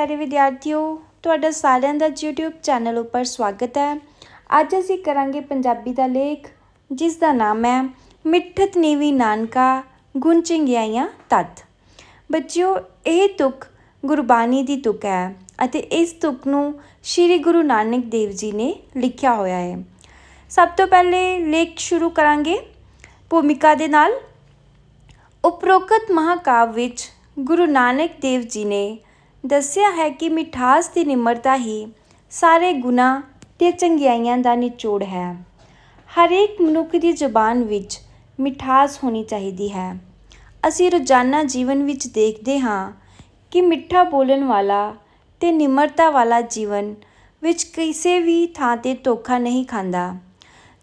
ਪਿਆਰੇ ਵਿਦਿਆਰਥੀਓ, ਤੁਹਾਡਾ ਸਾਰਿਆਂ ਦਾ YouTube ਚੈਨਲ ਉੱਪਰ ਸਵਾਗਤ ਹੈ। ਅੱਜ ਅਸੀਂ ਕਰਾਂਗੇ ਪੰਜਾਬੀ ਦਾ ਲੇਖ, ਜਿਸ ਦਾ ਨਾਮ ਹੈ ਮਿੱਠਤ ਨੀਵੀ ਨਾਨਕਾ, ਗੁਣ ਚੰਗਿਆਈਆਂ ਤਤ। ਬੱਚਿਓ, ਇਹ ਤੁਕ ਗੁਰਬਾਣੀ ਦੀ ਤੁਕ ਹੈ ਅਤੇ ਇਸ ਤੁਕ ਨੂੰ ਸ੍ਰੀ ਗੁਰੂ ਨਾਨਕ ਦੇਵ ਜੀ ਨੇ ਲਿਖਿਆ ਹੋਇਆ ਹੈ। ਸਭ ਤੋਂ ਪਹਿਲੇ ਲੇਖ ਸ਼ੁਰੂ ਕਰਾਂਗੇ। ਭੂਮਿਕਾ ਦੇ ਨਾਲ। ਉਪਰੋਕਤ ਮਹਾਕਾਵ ਵਿੱਚ ਗੁਰੂ ਨਾਨਕ ਦੇਵ ਜੀ ਨੇ ਦੱਸਿਆ ਹੈ ਕਿ ਮਿਠਾਸ ਤੇ ਨਿਮਰਤਾ ਹੀ ਸਾਰੇ ਗੁਣਾ ਤੇ ਚੰਗਿਆਈਆਂ ਦਾ ਨਿਚੋੜ ਹੈ। ਹਰੇਕ ਮਨੁੱਖ ਦੀ ਜ਼ੁਬਾਨ ਵਿੱਚ ਮਿਠਾਸ ਹੋਣੀ ਚਾਹੀਦੀ ਹੈ। ਅਸੀਂ ਰੋਜ਼ਾਨਾ ਜੀਵਨ ਵਿੱਚ ਦੇਖਦੇ ਹਾਂ ਕਿ ਮਿੱਠਾ ਬੋਲਣ ਵਾਲਾ ਤੇ ਨਿਮਰਤਾ ਵਾਲਾ ਜੀਵਨ ਵਿੱਚ ਕਿਸੇ ਵੀ ਥਾਂ ਤੇ ਧੋਖਾ ਨਹੀਂ ਖਾਂਦਾ।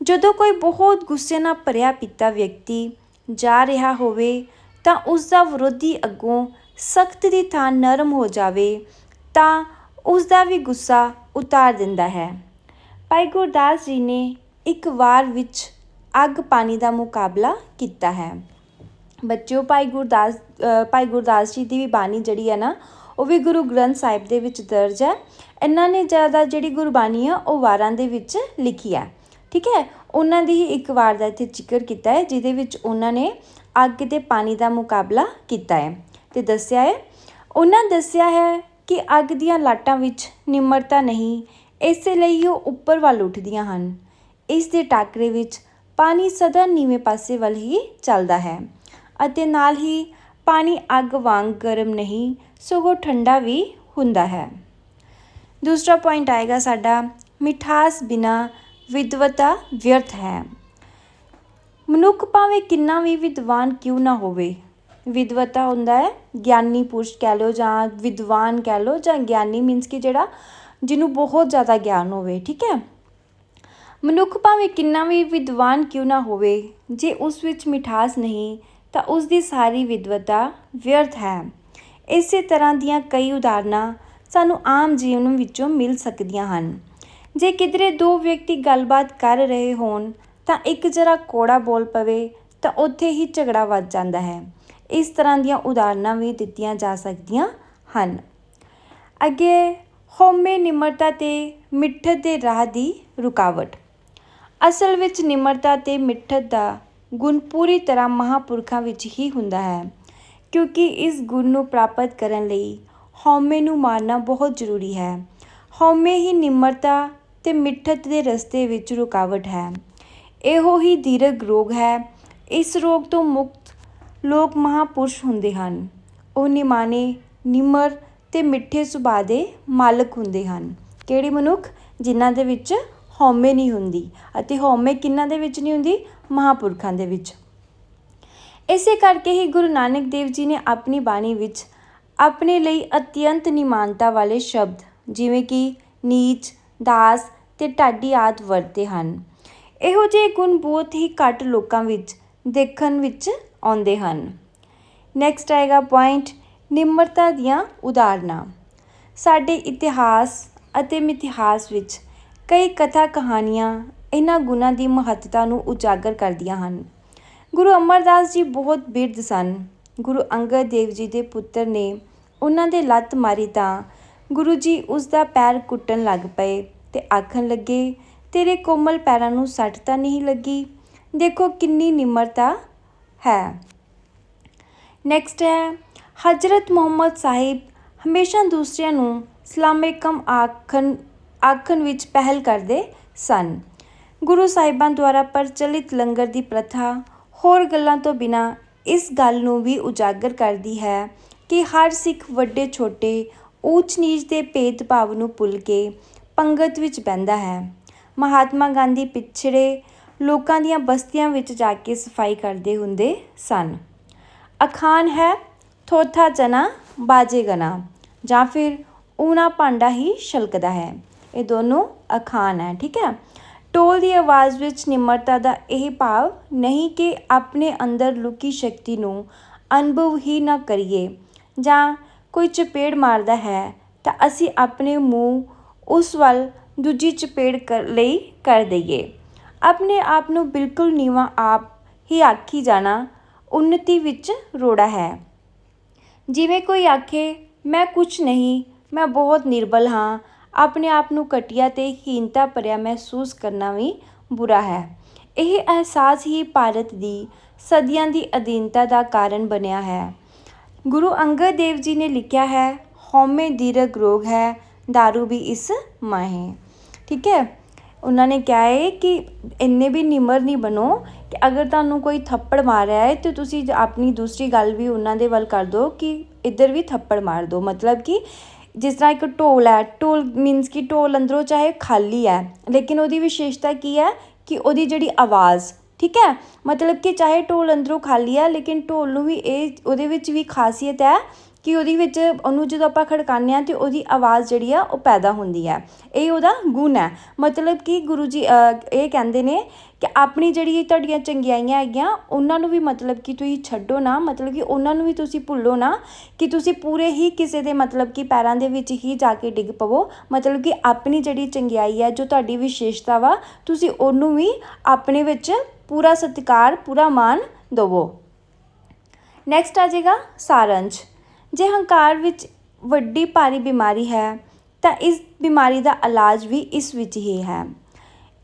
ਜਦੋਂ ਕੋਈ ਬਹੁਤ ਗੁੱਸੇ ਨਾਲ ਭਰਿਆ ਪਿੱਤਾ ਵਿਅਕਤੀ ਜਾ ਰਿਹਾ ਹੋਵੇ ਤਾਂ ਉਸ ਦਾ ਵਿਰੋਧੀ ਅੱਗੋਂ ਸਖਤ ਦੀ ਥਾਂ ਨਰਮ ਹੋ ਜਾਵੇ, ਤਾਂ ਉਸ ਦਾ ਵੀ ਗੁੱਸਾ ਉਤਾਰ ਦਿੰਦਾ ਹੈ। ਭਾਈ ਗੁਰਦਾਸ ਜੀ ਨੇ ਇੱਕ ਵਾਰ ਵਿੱਚ ਅੱਗ ਪਾਣੀ ਦਾ ਮੁਕਾਬਲਾ ਕੀਤਾ ਹੈ। ਬੱਚਿਓ, ਭਾਈ ਗੁਰਦਾਸ ਭਾਈ ਗੁਰਦਾਸ ਜੀ ਦੀ ਵੀ ਬਾਣੀ ਜਿਹੜੀ ਹੈ ਨਾ, ਉਹ ਵੀ ਗੁਰੂ ਗ੍ਰੰਥ ਸਾਹਿਬ ਦੇ ਵਿੱਚ ਦਰਜ ਹੈ। ਇਹਨਾਂ ਨੇ ਜ਼ਿਆਦਾ ਜਿਹੜੀ ਗੁਰਬਾਣੀ ਆ, ਉਹ ਵਾਰਾਂ ਦੇ ਵਿੱਚ ਲਿਖੀ ਹੈ। ਠੀਕ ਹੈ? ਉਹਨਾਂ ਦੀ ਹੀ ਇੱਕ ਵਾਰ ਦਾ ਇੱਥੇ ਜ਼ਿਕਰ ਕੀਤਾ ਹੈ, ਜਿਹਦੇ ਵਿੱਚ ਉਹਨਾਂ ਨੇ ਅੱਗ ਤੇ ਪਾਣੀ ਦਾ ਮੁਕਾਬਲਾ ਕੀਤਾ ਹੈ। ਤੇ ਦੱਸਿਆ ਹੈ। ਉਹਨਾਂ ਦੱਸਿਆ ਹੈ ਕਿ ਅੱਗ ਦੀਆਂ ਲਾਟਾਂ ਵਿੱਚ ਨਿਮਰਤਾ ਨਹੀਂ, ਇਸੇ ਲਈ ਉਹ ਉੱਪਰ ਵੱਲ ਉੱਠਦੀਆਂ ਹਨ। ਇਸ ਦੇ ਟਾਕਰੇ ਵਿੱਚ ਪਾਣੀ ਸਦਾ ਨੀਵੇਂ ਪਾਸੇ ਵੱਲ ਹੀ ਚੱਲਦਾ ਹੈ ਅਤੇ ਨਾਲ ਹੀ ਪਾਣੀ ਅੱਗ ਵਾਂਗ ਗਰਮ ਨਹੀਂ, ਸਗੋਂ ਠੰਡਾ ਵੀ ਹੁੰਦਾ ਹੈ। ਦੂਸਰਾ ਪੁਆਇੰਟ ਆਏਗਾ ਸਾਡਾ, ਮਿਠਾਸ ਬਿਨਾ ਵਿਦਵਤਾ ਵਿਅਰਥ ਹੈ। ਮਨੁੱਖ ਭਾਵੇਂ ਕਿੰਨਾ ਵੀ ਵਿਦਵਾਨ ਕਿਉਂ ਨਾ ਹੋਵੇ ਵਿਦਵਤਾ ਹੁੰਦਾ ਹੈ, ਗਿਆਨੀ ਪੁਰਸ਼ ਕਹਿ ਲਓ ਜਾਂ ਵਿਦਵਾਨ ਕਹਿ ਲਓ ਜਾਂ ਗਿਆਨੀ ਮੀਨਸ ਕਿ ਜਿਹੜਾ ਜਿਹਨੂੰ ਬਹੁਤ ਜ਼ਿਆਦਾ ਗਿਆਨ ਹੋਵੇ, ਠੀਕ ਹੈ? ਮਨੁੱਖ ਭਾਵੇਂ ਕਿੰਨਾ ਵੀ ਵਿਦਵਾਨ ਕਿਉਂ ਨਾ ਹੋਵੇ, ਜੇ ਉਸ ਵਿੱਚ ਮਿਠਾਸ ਨਹੀਂ, ਤਾਂ ਉਸ ਦੀ ਸਾਰੀ ਵਿਦਵਤਾ ਵਿਅਰਥ ਹੈ। ਇਸੇ ਤਰ੍ਹਾਂ ਦੀਆਂ ਕਈ ਉਦਾਹਰਨਾਂ ਸਾਨੂੰ ਆਮ ਜੀਵਨ ਵਿੱਚੋਂ ਮਿਲ ਸਕਦੀਆਂ ਹਨ। ਜੇ ਕਿਧਰੇ ਦੋ ਵਿਅਕਤੀ ਗੱਲਬਾਤ ਕਰ ਰਹੇ ਹੋਣ, ਤਾਂ ਇੱਕ ਜਰਾ ਕੋੜਾ ਬੋਲ ਪਵੇ, ਤਾਂ ਉੱਥੇ ਹੀ ਝਗੜਾ ਵੱਧ ਜਾਂਦਾ ਹੈ। ਇਸ ਤਰ੍ਹਾਂ ਦੀਆਂ ਉਦਾਹਰਨਾਂ ਵੀ ਦਿੱਤੀਆਂ ਜਾ ਸਕਦੀਆਂ ਹਨ। ਅੱਗੇ, ਹਉਮੈ ਨਿਮਰਤਾ ਤੇ ਮਿੱਠਤ ਦੇ ਰਾਹ ਦੀ ਰੁਕਾਵਟ। ਅਸਲ ਵਿੱਚ ਨਿਮਰਤਾ ਤੇ ਮਿੱਠਤ ਦਾ ਗੁਣ ਪੂਰੀ ਤਰ੍ਹਾਂ ਮਹਾਪੁਰਖਾਂ ਵਿੱਚ ਹੀ ਹੁੰਦਾ ਹੈ, ਕਿਉਂਕਿ ਇਸ ਗੁਣ ਨੂੰ ਪ੍ਰਾਪਤ ਕਰਨ ਲਈ ਹਉਮੈ ਨੂੰ ਮਾਰਨਾ ਬਹੁਤ ਜ਼ਰੂਰੀ ਹੈ। ਹਉਮੈ ਹੀ ਨਿਮਰਤਾ ਤੇ ਮਿੱਠਤ ਦੇ ਰਸਤੇ ਵਿੱਚ ਰੁਕਾਵਟ ਹੈ। ਇਹੋ ਹੀ ਦੀਰਘ ਰੋਗ ਹੈ। ਇਸ ਰੋਗ ਤੋਂ ਮੁਕਤ ਲੋਕ ਮਹਾਪੁਰਸ਼ ਹੁੰਦੇ ਹਨ। ਉਹ ਨਿਮਾਣੇ, ਨਿਮਰ ਅਤੇ ਮਿੱਠੇ ਸੁਭਾਅ ਦੇ ਮਾਲਕ ਹੁੰਦੇ ਹਨ। ਕਿਹੜੇ ਮਨੁੱਖ? ਜਿਨ੍ਹਾਂ ਦੇ ਵਿੱਚ ਹਉਮੈ ਨਹੀਂ ਹੁੰਦੀ ਅਤੇ ਹਉਮੈ ਕਿਹਨਾਂ ਦੇ ਵਿੱਚ ਨਹੀਂ ਹੁੰਦੀ? ਮਹਾਪੁਰਖਾਂ ਦੇ ਵਿੱਚ। ਇਸੇ ਕਰਕੇ ਹੀ ਗੁਰੂ ਨਾਨਕ ਦੇਵ ਜੀ ਨੇ ਆਪਣੀ ਬਾਣੀ ਵਿੱਚ ਆਪਣੇ ਲਈ ਅਤਿਅੰਤ ਨਿਮਾਨਤਾ ਵਾਲੇ ਸ਼ਬਦ ਜਿਵੇਂ ਕਿ ਨੀਚ, ਦਾਸ ਤੇ ਢਾਡੀ ਆਦ ਵਰਤੇ ਹਨ। ਇਹੋ ਜਿਹੇ ਗੁਣ ਬਹੁਤ ਹੀ ਘੱਟ ਲੋਕਾਂ ਵਿੱਚ, ਦੇਖਣ ਵਿੱਚ ਆਉਂਦੇ ਹਨ। ਨੈਕਸਟ ਆਏਗਾ ਪੁਆਇੰਟ ਨਿਮਰਤਾ ਦੀਆਂ ਉਦਾਹਰਨਾਂ। ਸਾਡੇ ਇਤਿਹਾਸ ਅਤੇ ਮਿਥਿਹਾਸ ਵਿੱਚ ਕਈ ਕਥਾ ਕਹਾਣੀਆਂ ਇਹਨਾਂ ਗੁਣਾਂ ਦੀ ਮਹੱਤਤਾ ਨੂੰ ਉਜਾਗਰ ਕਰਦੀਆਂ ਹਨ। ਗੁਰੂ ਅਮਰਦਾਸ ਜੀ ਬਹੁਤ ਬਿਰਧ ਸਨ। ਗੁਰੂ ਅੰਗਦ ਦੇਵ ਜੀ ਦੇ ਪੁੱਤਰ ਨੇ ਉਹਨਾਂ ਦੇ ਲੱਤ ਮਾਰੀ ਤਾਂ ਗੁਰੂ ਜੀ ਉਸ ਦਾ ਪੈਰ ਕੁੱਟਣ ਲੱਗ ਪਏ ਤੇ ਆਖਣ ਲੱਗੇ, ਤੇਰੇ ਕੋਮਲ ਪੈਰਾਂ ਨੂੰ ਸੱਟ ਤਾਂ ਨਹੀਂ ਲੱਗੀ? ਦੇਖੋ ਕਿੰਨੀ ਨਿਮਰਤਾ ਹੈ। ਨੈਕਸਟ ਹੈ, ਹਜ਼ਰਤ ਮੁਹੰਮਦ ਸਾਹਿਬ ਹਮੇਸ਼ਾ ਦੂਸਰਿਆਂ ਨੂੰ ਸਲਾਮੇਕਮ ਆਖਣ ਆਖਣ ਵਿੱਚ ਪਹਿਲ ਕਰਦੇ ਸਨ। ਗੁਰੂ ਸਾਹਿਬਾਂ ਦੁਆਰਾ ਪ੍ਰਚਲਿਤ ਲੰਗਰ ਦੀ ਪ੍ਰਥਾ ਹੋਰ ਗੱਲਾਂ ਤੋਂ ਬਿਨਾ ਇਸ ਗੱਲ ਨੂੰ ਵੀ ਉਜਾਗਰ ਕਰਦੀ ਹੈ ਕਿ ਹਰ ਸਿੱਖ ਵੱਡੇ ਛੋਟੇ ਊਚ ਨੀਚ ਦੇ ਭੇਦਭਾਵ ਨੂੰ ਭੁੱਲ ਕੇ ਪੰਗਤ ਵਿੱਚ ਬਹਿੰਦਾ ਹੈ। ਮਹਾਤਮਾ ਗਾਂਧੀ ਪਿਛੜੇ ਲੋਕਾਂ ਦੀਆਂ ਬਸਤੀਆਂ ਵਿੱਚ ਜਾ ਕੇ ਸਫ਼ਾਈ ਕਰਦੇ ਹੁੰਦੇ ਸਨ। ਅਖਾਨ ਹੈ ਥੋਥਾ ਚਨਾ ਬਾਜੇ ਗਨਾ, ਜਾਂ ਫਿਰ ਊਣਾ ਭਾਂਡਾ ਹੀ ਛਲਕਦਾ ਹੈ। ਇਹ ਦੋਨੋਂ ਅਖਾਨ ਹੈ, ਠੀਕ ਹੈ? ਟੋਲ ਦੀ ਆਵਾਜ਼ ਵਿੱਚ ਨਿਮਰਤਾ ਦਾ ਇਹ ਭਾਵ ਨਹੀਂ ਕਿ ਆਪਣੇ ਅੰਦਰ ਲੁਕੀ ਸ਼ਕਤੀ ਨੂੰ ਅਨੁਭਵ ਹੀ ਨਾ ਕਰੀਏ, ਜਾਂ ਕੋਈ ਚਪੇੜ ਮਾਰਦਾ ਹੈ, ਤਾਂ ਅਸੀਂ ਆਪਣੇ ਮੂੰਹ ਉਸ ਵੱਲ ਦੂਜੀ ਚਪੇੜ ਕਰ, ਲਈ ਕਰ ਦਈਏ। ਆਪਣੇ ਆਪ ਨੂੰ ਬਿਲਕੁਲ ਨੀਵਾਂ ਆਪ ਹੀ ਆਖੀ ਜਾਣਾ ਉન્નਤੀ ਵਿੱਚ ਰੋੜਾ ਹੈ। ਜਿਵੇਂ ਕੋਈ ਆਖੇ, ਮੈਂ ਕੁਝ ਨਹੀਂ, ਮੈਂ ਬਹੁਤ ਨਿਰਬਲ ਹਾਂ। ਆਪਣੇ ਆਪ ਨੂੰ ਘਟੀਆ ਤੇ ਹੀਨਤਾ ਭਰਿਆ ਮਹਿਸੂਸ ਕਰਨਾ ਵੀ ਬੁਰਾ ਹੈ। ਇਹ ਅਹਿਸਾਸ ਹੀ ਭਾਰਤ ਦੀ ਸਦੀਆਂ ਦੀ ਅਧੀਨਤਾ ਦਾ ਕਾਰਨ ਬਣਿਆ ਹੈ। ਗੁਰੂ ਅੰਗਦ ਦੇਵ ਜੀ ਨੇ ਲਿਖਿਆ ਹੈ ਹੋਮੇ ਦੀਰਗ ਰੋਗ ਹੈ दारू ਵੀ ਇਸ ਮਾਹੇ। ਠੀਕ ਹੈ? ਉਹਨਾਂ ਨੇ ਕਿਹਾ ਹੈ ਕਿ ਇੰਨੇ ਵੀ ਨਿਮਰ ਨਹੀਂ ਬਣੋ ਕਿ ਅਗਰ ਤੁਹਾਨੂੰ ਕੋਈ ਥੱਪੜ ਮਾਰਿਆ ਹੈ ਤਾਂ ਤੁਸੀਂ ਆਪਣੀ ਦੂਸਰੀ ਗੱਲ ਵੀ ਉਹਨਾਂ ਦੇ ਵੱਲ ਕਰ ਦਿਓ ਕਿ ਇੱਧਰ ਵੀ ਥੱਪੜ ਮਾਰ ਦਿਓ। ਮਤਲਬ ਕਿ ਜਿਸ ਤਰ੍ਹਾਂ ਇੱਕ ਢੋਲ ਹੈ, ਢੋਲ ਮੀਨਸ ਕਿ ਢੋਲ ਅੰਦਰੋਂ ਚਾਹੇ ਖਾਲੀ ਹੈ, ਲੇਕਿਨ ਉਹਦੀ ਵਿਸ਼ੇਸ਼ਤਾ ਕੀ ਹੈ ਕਿ ਉਹਦੀ ਜਿਹੜੀ ਆਵਾਜ਼, ਠੀਕ ਹੈ? ਮਤਲਬ ਕਿ ਚਾਹੇ ਢੋਲ ਅੰਦਰੋਂ ਖਾਲੀ ਹੈ, ਲੇਕਿਨ ਢੋਲ ਨੂੰ ਵੀ ਇਹ ਉਹਦੇ ਵਿੱਚ ਵੀ ਖਾਸੀਅਤ ਹੈ ਕਿ ਉਹਦੇ ਵਿੱਚ ਉਹਨੂੰ ਜਦੋਂ ਆਪਾਂ ਖੜਕਾਉਂਦੇ ਹਾਂ ਤੇ ਉਹਦੀ ਆਵਾਜ਼ ਜਿਹੜੀ ਆ ਉਹ ਪੈਦਾ ਹੁੰਦੀ ਹੈ। ਇਹ ਉਹਦਾ ਗੁਣ ਹੈ। ਮਤਲਬ ਕਿ ਗੁਰੂ ਜੀ ਇਹ ਕਹਿੰਦੇ ਨੇ ਕਿ ਆਪਣੀ ਜਿਹੜੀ ਤੁਹਾਡੀਆਂ ਚੰਗਿਆਈਆਂ ਹੈਗੀਆਂ, ਉਹਨਾਂ ਨੂੰ ਵੀ ਮਤਲਬ ਕਿ ਤੁਸੀਂ ਛੱਡੋ ਨਾ। ਮਤਲਬ ਕਿ ਉਹਨਾਂ ਨੂੰ ਵੀ ਤੁਸੀਂ ਭੁੱਲੋ ਨਾ ਕਿ ਤੁਸੀਂ ਪੂਰੇ ਹੀ ਕਿਸੇ ਦੇ ਮਤਲਬ ਕਿ ਪੈਰਾਂ ਦੇ ਵਿੱਚ ਹੀ ਜਾ ਕੇ ਡਿੱਗ ਪਵੋ। ਮਤਲਬ ਕਿ ਆਪਣੀ ਜਿਹੜੀ ਚੰਗਿਆਈ ਹੈ, ਜੋ ਤੁਹਾਡੀ ਵਿਸ਼ੇਸ਼ਤਾ ਵਾ, ਤੁਸੀਂ ਉਹਨੂੰ ਵੀ ਆਪਣੇ ਵਿੱਚ ਪੂਰਾ ਸਤਿਕਾਰ, ਪੂਰਾ ਮਾਣ ਦੇਵੋ। ਨੈਕਸਟ ਆ ਜਾਏਗਾ ਸਾਰੰਸ਼। ਜੇ ਹੰਕਾਰ ਵਿੱਚ ਵੱਡੀ ਭਾਰੀ ਬਿਮਾਰੀ ਹੈ, ਤਾਂ ਇਸ ਬਿਮਾਰੀ ਦਾ ਇਲਾਜ ਵੀ ਇਸ ਵਿੱਚ ਹੀ ਹੈ।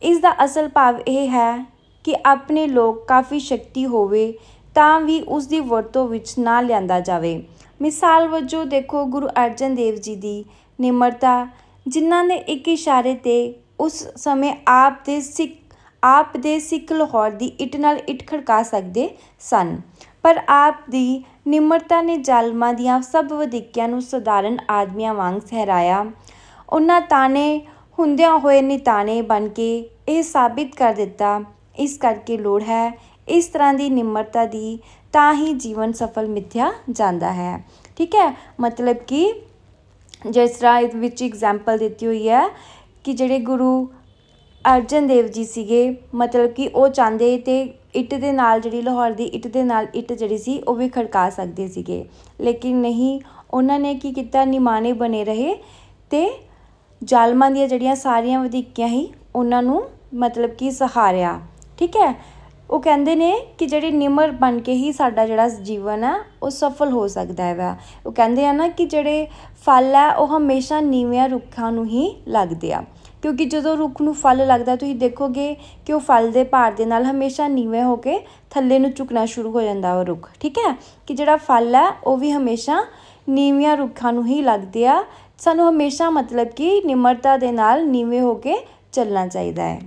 ਇਸ ਦਾ ਅਸਲ ਭਾਵ ਇਹ ਹੈ ਕਿ ਆਪਣੇ ਲੋਕ ਕਾਫੀ ਸ਼ਕਤੀ ਹੋਵੇ, ਤਾਂ ਵੀ ਉਸ ਦੀ ਵਰਤੋਂ ਵਿੱਚ ਨਾ ਲਿਆਂਦਾ ਜਾਵੇ। ਮਿਸਾਲ ਵਜੋਂ ਦੇਖੋ ਗੁਰੂ ਅਰਜਨ ਦੇਵ ਜੀ ਦੀ ਨਿਮਰਤਾ, ਜਿਨ੍ਹਾਂ ਨੇ ਇੱਕ ਇਸ਼ਾਰੇ ਤੇ ਉਸ ਸਮੇਂ ਆਪ ਦੇ ਸਿੱਖ ਆਪ ਦੇ ਸਿੱਖ ਲਾਹੌਰ ਦੀ ਇੱਟ ਨਾਲ ਇੱਟ ਖੜਕਾ ਸਕਦੇ ਸਨ। ਪਰ ਆਪ ਦੀ ਨਿਮਰਤਾ ਨੇ ਜ਼ਾਲਮਾਂ ਦੀਆਂ ਸਭ ਵਧੀਕੀਆਂ ਨੂੰ ਸਧਾਰਨ ਆਦਮੀਆਂ ਵਾਂਗ ਸਹਿਰਾਇਆ। ਉਹਨਾਂ ਤਾਣੇ ਹੁੰਦਿਆਂ ਹੋਏ ਨਿਤਾਣੇ ਬਣ ਕੇ ਇਹ ਸਾਬਿਤ ਕਰ ਦਿੱਤਾ, ਇਸ ਕਰਕੇ ਲੋੜ ਹੈ, ਇਸ ਤਰ੍ਹਾਂ ਦੀ ਨਿਮਰਤਾ ਦੀ ਤਾਂ ਹੀ ਜੀਵਨ ਸਫਲ ਮਿਥਿਆ ਜਾਂਦਾ ਹੈ। ਠੀਕ ਹੈ? ਮਤਲਬ ਕਿ ਜਿਸ ਤਰ੍ਹਾਂ ਇਹਦੇ ਵਿੱਚ ਐਗਜ਼ਾਮਪਲ ਦਿੱਤੀ ਹੋਈ ਹੈ ਕਿ ਜਿਹੜੇ ਗੁਰੂ ਅਰਜਨ ਦੇਵ ਜੀ ਸੀਗੇ, ਮਤਲਬ ਕਿ ਉਹ ਚਾਹੁੰਦੇ ਅਤੇ ਇੱਟ ਦੇ ਨਾਲ ਜਿਹੜੀ ਲਾਹੌਰ ਦੀ ਇੱਟ ਦੇ ਨਾਲ ਇੱਟ ਜਿਹੜੀ ਸੀ, ਉਹ ਵੀ ਖੜਕਾ ਸਕਦੇ ਸੀਗੇ। ਲੇਕਿਨ ਨਹੀਂ, ਉਹਨਾਂ ਨੇ ਕੀ ਕੀਤਾ, ਨਿਮਾਣੇ ਬਣੇ ਰਹੇ ਅਤੇ ਜ਼ਾਲਮਾਂ ਦੀਆਂ ਜਿਹੜੀਆਂ ਸਾਰੀਆਂ ਵਧੀਕੀਆਂ ਹੀ ਉਹਨਾਂ ਨੂੰ ਮਤਲਬ ਕਿ ਸਹਾਰਿਆ। ਠੀਕ ਹੈ? ਉਹ ਕਹਿੰਦੇ ਨੇ ਕਿ ਜਿਹੜੇ ਨਿਮਰ ਬਣ ਕੇ ਹੀ ਸਾਡਾ ਜਿਹੜਾ ਜੀਵਨ ਆ, ਉਹ ਸਫਲ ਹੋ ਸਕਦਾ ਹੈ ਵਾ ਉਹ ਕਹਿੰਦੇ ਆ ਨਾ ਕਿ ਜਿਹੜੇ ਫਲ ਹੈ ਉਹ ਹਮੇਸ਼ਾ ਨੀਵਿਆਂ ਰੁੱਖਾਂ ਨੂੰ ਹੀ ਲੱਗਦੇ ਆ। ਕਿਉਂਕਿ ਜਦੋਂ ਰੁੱਖ ਨੂੰ ਫਲ ਲੱਗਦਾ ਤੁਸੀਂ ਦੇਖੋਗੇ ਕਿ ਉਹ ਫਲ ਦੇ ਭਾਰ ਦੇ ਨਾਲ ਹਮੇਸ਼ਾ ਨੀਵੇਂ ਹੋ ਕੇ ਥੱਲੇ ਨੂੰ ਝੁਕਣਾ ਸ਼ੁਰੂ ਹੋ ਜਾਂਦਾ ਉਹ ਰੁੱਖ, ਠੀਕ ਹੈ? ਕਿ ਜਿਹੜਾ ਫਲ ਹੈ, ਉਹ ਵੀ ਹਮੇਸ਼ਾ ਨੀਵੀਆਂ ਰੁੱਖਾਂ ਨੂੰ ਹੀ ਲੱਗਦੇ ਆ। ਸਾਨੂੰ ਹਮੇਸ਼ਾ ਮਤਲਬ ਕਿ ਨਿਮਰਤਾ ਦੇ ਨਾਲ ਨੀਵੇਂ ਹੋ ਕੇ ਚੱਲਣਾ ਚਾਹੀਦਾ ਹੈ।